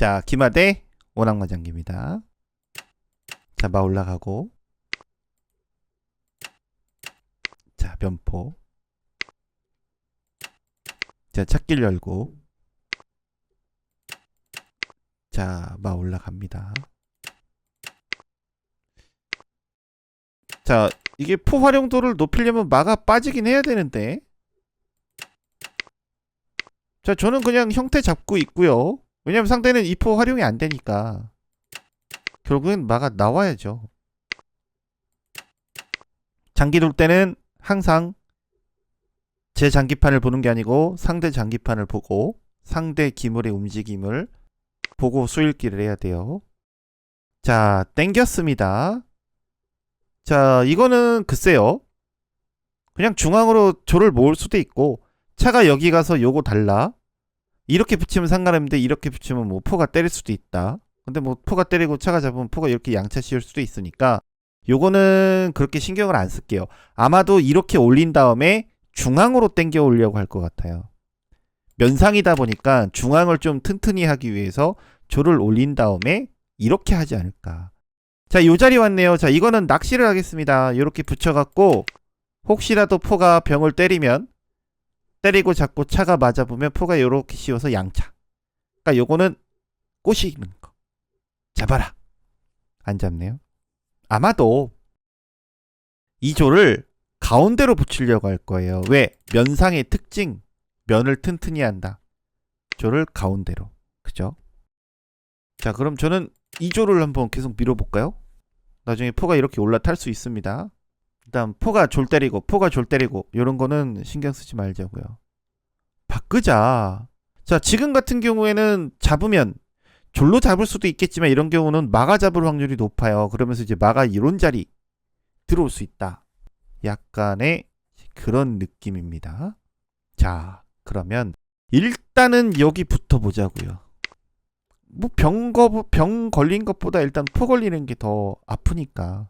자, 기마대 오낙마장기입니다. 자, 마 올라가고. 자, 면포. 자, 찾길 열고. 자, 마 올라갑니다. 자, 이게 포 활용도를 높이려면 마가 빠지긴 해야 되는데. 자, 저는 그냥 형태 잡고 있고요. 왜냐면 상대는 이포 활용이 안 되니까. 결국엔 마가 나와야죠. 장기 돌 때는 항상 제 장기판을 보는 게 아니고 상대 장기판을 보고 상대 기물의 움직임을 보고 수일기를 해야 돼요. 자, 땡겼습니다. 자, 이거는 글쎄요. 그냥 중앙으로 조를 모을 수도 있고 차가 여기 가서 요거 달라. 이렇게 붙이면 상관없는데 이렇게 붙이면 뭐 포가 때릴 수도 있다. 근데 뭐 포가 때리고 차가 잡으면 포가 이렇게 양차 씌울 수도 있으니까 요거는 그렇게 신경을 안 쓸게요. 아마도 이렇게 올린 다음에 중앙으로 당겨 올려고 할 것 같아요. 면상이다 보니까 중앙을 좀 튼튼히 하기 위해서 조를 올린 다음에 이렇게 하지 않을까. 자, 요 자리 왔네요. 자, 이거는 낚시를 하겠습니다. 이렇게 붙여갖고 혹시라도 포가 병을 때리면 때리고 잡고 차가 맞아보면 포가 이렇게 씌워서 양차. 그러니까 요거는 꼬시는 거. 잡아라. 안 잡네요. 아마도 이 조를 가운데로 붙이려고 할 거예요. 왜? 면상의 특징. 면을 튼튼히 한다. 조를 가운데로. 그죠? 자, 그럼 저는 이 조를 한번 계속 밀어볼까요? 나중에 포가 이렇게 올라탈 수 있습니다. 일단 포가 졸 때리고 포가 졸 때리고 이런 거는 신경 쓰지 말자고요. 바꾸자. 자, 지금 같은 경우에는 잡으면 졸로 잡을 수도 있겠지만 이런 경우는 마가 잡을 확률이 높아요. 그러면서 이제 마가 이런 자리 들어올 수 있다. 약간의 그런 느낌입니다. 자, 그러면 일단은 여기 붙어 보자고요. 뭐 병거 병 걸린 것보다 일단 포 걸리는 게 더 아프니까.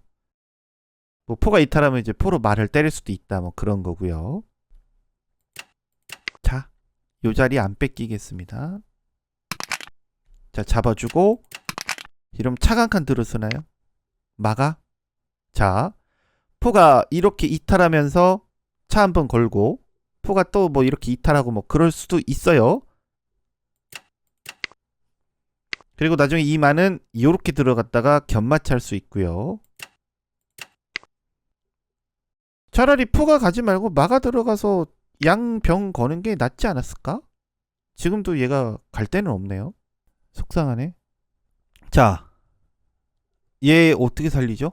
뭐 포가 이탈하면 이제 포로 말을 때릴 수도 있다. 뭐 그런 거고요. 자, 요 자리 안 뺏기겠습니다. 자, 잡아주고 이러면 차간 칸 들어서나요? 막아. 자, 포가 이렇게 이탈하면서 차 한 번 걸고 포가 또 뭐 이렇게 이탈하고 뭐 그럴 수도 있어요. 그리고 나중에 이 마는 이렇게 들어갔다가 견마찰 수 있고요. 차라리 포가 가지 말고 마가 들어가서 양병 거는 게 낫지 않았을까? 지금도 얘가 갈 데는 없네요. 속상하네. 자, 얘 어떻게 살리죠?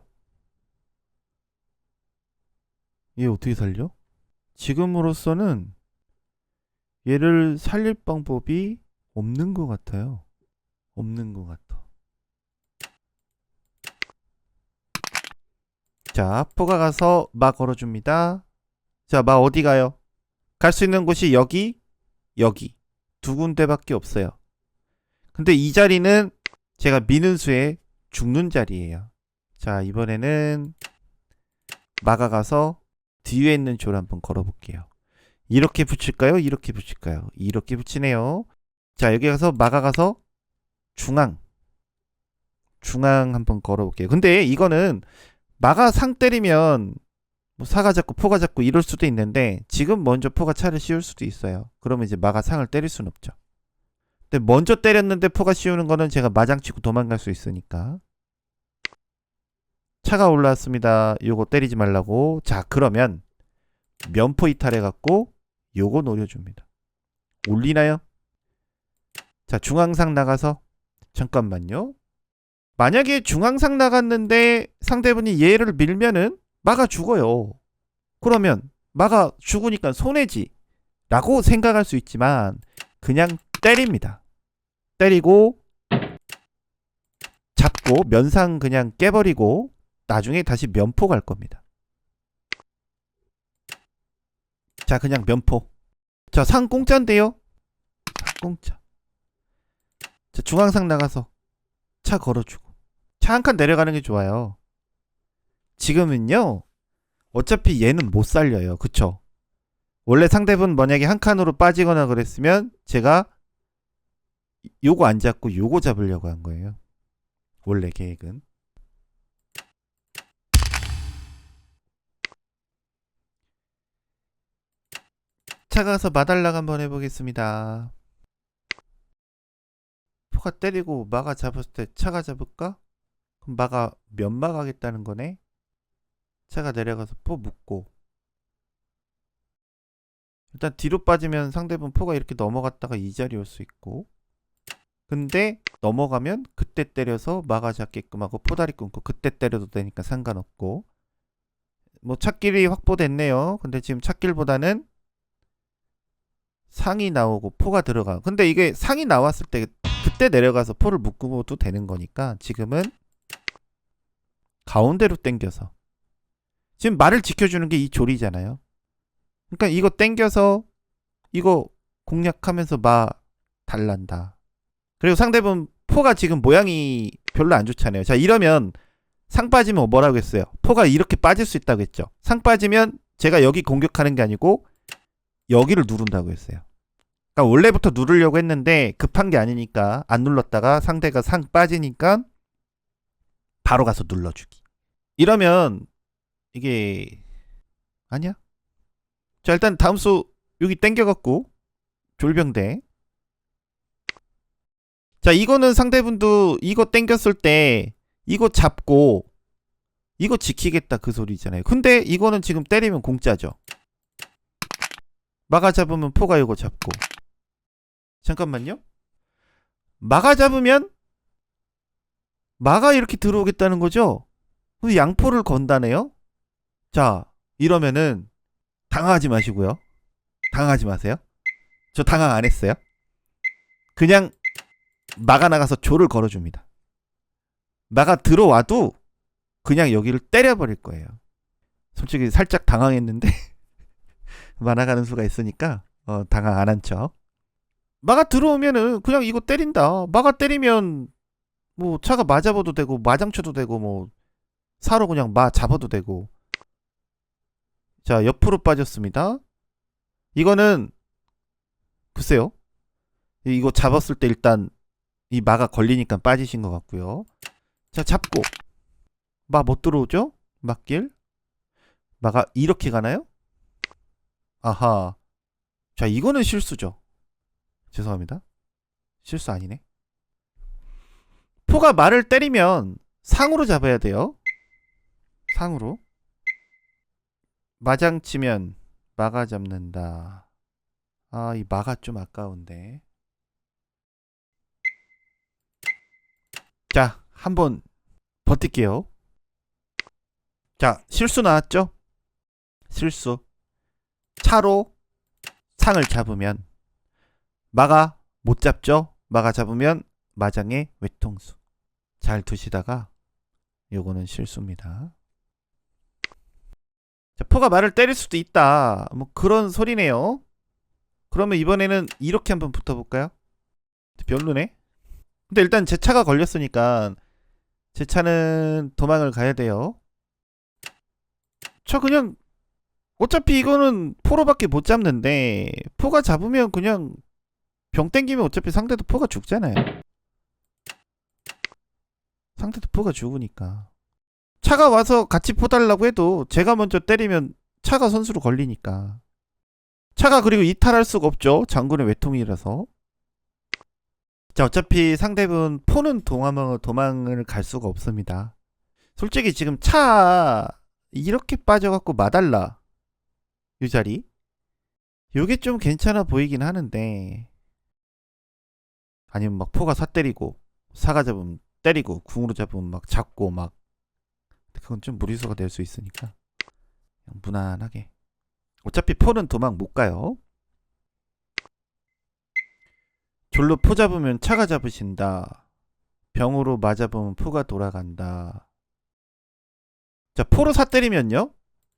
얘 어떻게 살려? 지금으로서는 얘를 살릴 방법이 없는 것 같아요. 없는 것 같아. 자, 포가 가서 마 걸어줍니다. 자, 마 어디 가요? 갈 수 있는 곳이 여기, 여기. 두 군데밖에 없어요. 근데 이 자리는 제가 미는 수에 죽는 자리예요. 자, 이번에는 마가 가서 뒤에 있는 조를 한번 걸어볼게요. 이렇게 붙일까요? 이렇게 붙일까요? 이렇게 붙이네요. 자, 여기 가서 마가 가서 중앙. 중앙 한번 걸어볼게요. 근데 이거는 마가 상 때리면 뭐 사가 잡고 포가 잡고 이럴 수도 있는데 지금 먼저 포가 차를 씌울 수도 있어요. 그러면 이제 마가 상을 때릴 수는 없죠. 근데 먼저 때렸는데 포가 씌우는 거는 제가 마장치고 도망갈 수 있으니까. 차가 올라왔습니다. 요거 때리지 말라고. 자, 그러면 면포 이탈해 갖고 요거 노려줍니다. 올리나요? 자, 중앙상 나가서 잠깐만요. 만약에 중앙상 나갔는데 상대분이 얘를 밀면은 마가 죽어요. 그러면 마가 죽으니까 손해지. 라고 생각할 수 있지만 그냥 때립니다. 때리고 잡고 면상 그냥 깨버리고 나중에 다시 면포 갈 겁니다. 자, 그냥 면포. 자, 상 공짜인데요? 상 공짜. 자, 중앙상 나가서 차 걸어주고. 차 한 칸 내려가는 게 좋아요. 지금은요, 어차피 얘는 못 살려요. 그쵸? 원래 상대분 만약에 한 칸으로 빠지거나 그랬으면 제가 요거 안 잡고 요거 잡으려고 한 거예요. 원래 계획은. 차가서 마달락 한번 해보겠습니다. 포가 때리고 마가 잡았을 때 차가 잡을까? 그럼 마가 면마 가겠다는 거네? 차가 내려가서 포 묶고. 일단 뒤로 빠지면 상대분 포가 이렇게 넘어갔다가 이 자리 올 수 있고. 근데 넘어가면 그때 때려서 마가 잡게끔 하고 포다리 끊고 그때 때려도 되니까 상관없고. 뭐 찾길이 확보됐네요. 근데 지금 찾길보다는 상이 나오고 포가 들어가. 근데 이게 상이 나왔을 때 그때 내려가서 포를 묶어도 되는 거니까 지금은 가운데로 당겨서 지금 말을 지켜주는 게 이 조리잖아요 그러니까 이거 땡겨서 이거 공략하면서 마 달란다. 그리고 상대분 포가 지금 모양이 별로 안 좋잖아요. 자 이러면 상 빠지면 뭐라고 했어요? 포가 이렇게 빠질 수 있다고 했죠. 상 빠지면 제가 여기 공격하는 게 아니고 여기를 누른다고 했어요. 그러니까 원래부터 누르려고 했는데 급한 게 아니니까 안 눌렀다가 상대가 상 빠지니까 바로 가서 눌러주기. 이러면 이게 아니야? 자 일단 다음 수 여기 땡겨갖고 졸병대. 자 이거는 상대분도 이거 땡겼을 때 이거 잡고 이거 지키겠다 그 소리잖아요. 근데 이거는 지금 때리면 공짜죠. 막아 잡으면 포가 이거 잡고. 잠깐만요. 막아 잡으면 마가 이렇게 들어오겠다는 거죠 양포를 건다네요 자 이러면은 당황하지 마시고요. 당황하지 마세요. 저 당황 안 했어요. 그냥 마가 나가서 조를 걸어줍니다. 마가 들어와도 그냥 여기를 때려버릴 거예요. 솔직히 살짝 당황했는데 만화가는 수가 있으니까 어, 당황 안 한 척. 마가 들어오면은 그냥 이거 때린다. 마가 때리면 뭐 차가 맞아봐도 되고 마장쳐도 되고 뭐 사로 그냥 마 잡아도 되고 자, 옆으로 빠졌습니다. 이거는 글쎄요. 이거 잡았을 때 일단 이 마가 걸리니까 빠지신 것 같고요. 자, 잡고 마 못 들어오죠? 막길 마가 이렇게 가나요? 아하. 자, 이거는 실수죠. 죄송합니다. 실수 아니네. 포가 말을 때리면 상으로 잡아야 돼요. 상으로. 마장 치면 마가 잡는다. 아, 이 마가 좀 아까운데. 자, 한번 버틸게요. 자, 실수 나왔죠? 실수. 차로 상을 잡으면 마가 못 잡죠? 마가 잡으면 마장의 외통수. 잘 두시다가 요거는 실수입니다. 자, 포가 말을 때릴 수도 있다. 뭐 그런 소리네요. 그러면 이번에는 이렇게 한번 붙어볼까요? 별로네. 근데 일단 제 차가 걸렸으니까 제 차는 도망을 가야 돼요. 저 그냥 어차피 이거는 포로밖에 못 잡는데 포가 잡으면 그냥 병 땡기면 어차피 상대도 포가 죽잖아요. 상대 도 포가 죽으니까. 차가 와서 같이 포달라고 해도 제가 먼저 때리면 차가 선수로 걸리니까. 차가 그리고 이탈할 수가 없죠. 장군의 외통이라서. 자, 어차피 상대분 포는 동함을 도망을 갈 수가 없습니다. 솔직히 지금 차 이렇게 빠져갖고 마달라 이 자리 요게 좀 괜찮아 보이긴 하는데 아니면 막 포가 사 때리고 사가 잡으면 때리고 궁으로 잡으면 막 잡고 막. 그건 좀 무리수가 될 수 있으니까 무난하게. 어차피 포는 도망 못 가요. 졸로 포 잡으면 차가 잡으신다. 병으로 맞아보면 포가 돌아간다. 자 포로 사 때리면요?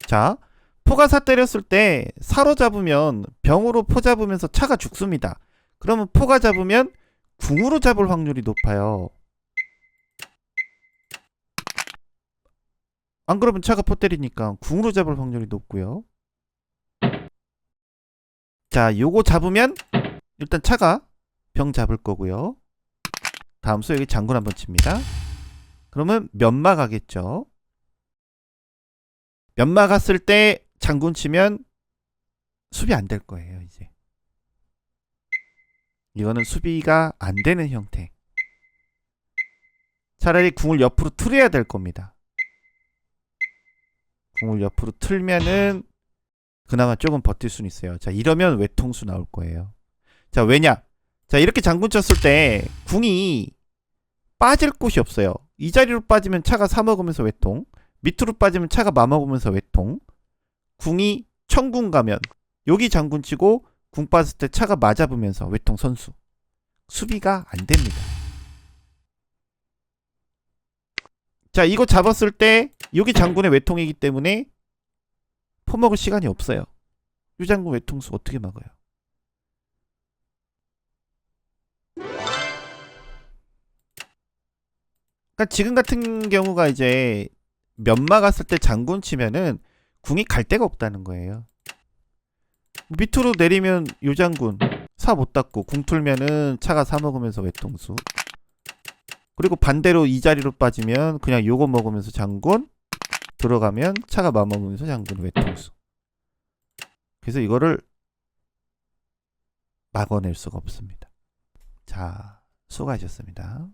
자 포가 사 때렸을 때 사로 잡으면 병으로 포 잡으면서 차가 죽습니다. 그러면 포가 잡으면 궁으로 잡을 확률이 높아요 안 그러면 차가 포 때리니까 궁으로 잡을 확률이 높고요. 자, 요거 잡으면 일단 차가 병 잡을 거고요. 다음 수 여기 장군 한번 칩니다. 그러면 면마 가겠죠. 면마 갔을 때 장군 치면 수비 안 될 거예요, 이제. 이거는 수비가 안 되는 형태. 차라리 궁을 옆으로 틀어야 될 겁니다. 궁을 옆으로 틀면은 그나마 조금 버틸 수는 있어요. 자, 이러면 외통수 나올 거예요. 자, 왜냐? 자, 이렇게 장군 쳤을 때 궁이 빠질 곳이 없어요. 이 자리로 빠지면 차가 사 먹으면서 외통, 밑으로 빠지면 차가 마 먹으면서 외통. 궁이 천궁 가면 여기 장군 치고 궁 빠졌을 때 차가 맞아보면서 외통 선수. 수비가 안 됩니다. 자, 이거 잡았을 때 여기 장군의 외통이기 때문에 퍼먹을 시간이 없어요. 유장군 외통수 어떻게 막아요? 그러니까 지금 같은 경우가 이제 면마 갔을 때 장군 치면은 궁이 갈 데가 없다는 거예요. 밑으로 내리면 요장군 사 못 닦고 궁 틀면은 차가 사 먹으면서 외통수. 그리고 반대로 이 자리로 빠지면 그냥 요거 먹으면서 장군 들어가면 차가 마 먹으면서 장군 외통수. 그래서 이거를 막아낼 수가 없습니다. 자, 수고하셨습니다.